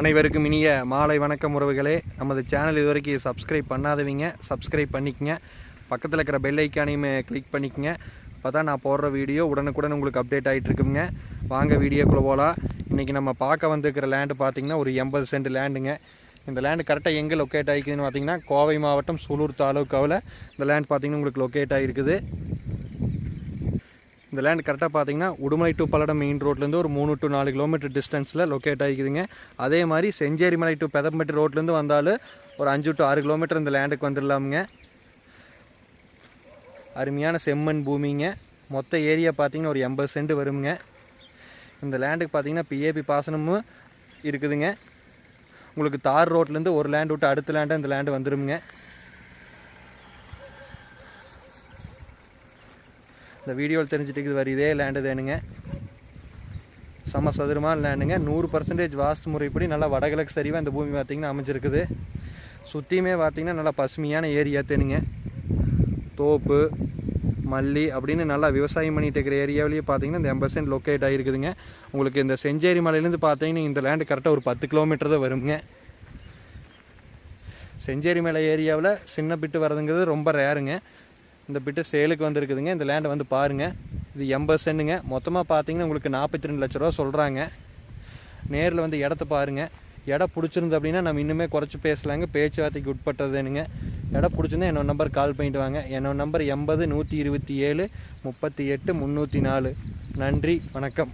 அனைவருக்கும் இனிய மாலை வணக்கம் உறவுகளே. நமது சேனல் இது வரைக்கும் சப்ஸ்கிரைப் பண்ணாதவங்க. சப்ஸ்கிரைப் பண்ணிக்கங்க. பக்கத்தில் இருக்கிற பெல் ஐக்கானையும் கிளிக் பண்ணிக்கங்க. அப்போ தான் நான் போடுற வீடியோ உடனுக்குடன் உங்களுக்கு அப்டேட் ஆகிட்டு இருக்குங்க. வாங்க வீடியோக்குள்ளே போகலாம் இன்றைக்கி நம்ம பார்க்க வந்துருக்கிற லேண்டு பார்த்தீங்கன்னா ஒரு எண்பது சென்ட் லேண்டுங்க இந்த லேண்டு கரெக்டாக எங்கே லொக்கேட் ஆகிக்குதுன்னு பார்த்தீங்கன்னா கோவை மாவட்டம் சூலூர் தாலுக்காவில் இந்த லேண்ட் பார்த்தீங்கன்னா உங்களுக்கு லொக்கேட் ஆகிருக்குது. இந்த லேண்ட் கரெக்டாக பார்த்தீங்கன்னா உடுமலை டு பல்லடம் மெயின் ரோட்லேருந்து ஒரு மூணு டு நாலு கிலோமீட்டர் டிஸ்டன்ஸில் லொக்கேட் ஆகிக்குதுங்க. அதே மாதிரி செஞ்சேரிமலை டு பெதம்பட்டி ரோட்லேருந்து வந்தாலும் ஒரு அஞ்சு டு ஆறு கிலோமீட்டர் இந்த லேண்டுக்கு வந்துடலாமுங்க. அருமையான செம்மண் பூமிங்க. மொத்த ஏரியா பார்த்தீங்கன்னா ஒரு எண்பது சென்ட் வருங்க. இந்த லேண்டுக்கு பார்த்தீங்கன்னா பிஏபி பாசனமும் இருக்குதுங்க. உங்களுக்கு தார் ரோட்லேருந்து ஒரு லேண்ட் விட்டு அடுத்த லேண்டாக இந்த லேண்டு வந்துருமுங்க. இந்த வீடியோவில் தெரிஞ்சுட்டு வர இதே லேண்டு தேனுங்க. சம சதுரமான லேண்டுங்க நூறு பர்சன்டேஜ் வாஸ்து முறைப்படி நல்லா வடகிழக்கு சரிவாக இந்த பூமி பார்த்திங்கன்னா அமைஞ்சிருக்குது. சுற்றியுமே பார்த்திங்கன்னா நல்லா பசுமையான ஏரியா தேனுங்க. தோப்பு மல்லி அப்படின்னு நல்லா விவசாயம் பண்ணிட்டு இருக்கிற ஏரியாவிலேயே பார்த்தீங்கன்னா இந்த எண்பது சென்ட் லொக்கேட் ஆகிருக்குதுங்க உங்களுக்கு இந்த செஞ்சேரி மலையிலேருந்து பார்த்தீங்கன்னா இந்த லேண்டு கரெக்டாக ஒரு பத்து கிலோமீட்டர் தான் வருங்க. செஞ்சேரி மலை ஏரியாவில் சின்ன பிட்டு வரதுங்கிறது ரொம்ப ரேருங்க இந்த பிட்டு சேலுக்கு வந்திருக்குதுங்க. இந்த லேண்டை வந்து பாருங்கள் இது எண்பது சென்னுங்க மொத்தமாக பார்த்தீங்கன்னா உங்களுக்கு நாற்பத்தி ரெண்டு லட்ச ரூபா சொல்கிறாங்க நேரில் வந்து இடத்த பாருங்கள் இடம் பிடிச்சிருந்து அப்படின்னா நம்ம இன்னுமே குறைச்சி பேசலாங்க. பேச்சுவார்த்தைக்கு உட்பட்டதுனுங்க இடம் பிடிச்சிருந்தா என்னோட நம்பர் கால் பண்ணிட்டு வாங்க. என்னோட நம்பர் எண்பது நூற்றி இருபத்தி ஏழு முப்பத்தி எட்டு முந்நூற்றி நாலு. நன்றி. வணக்கம்.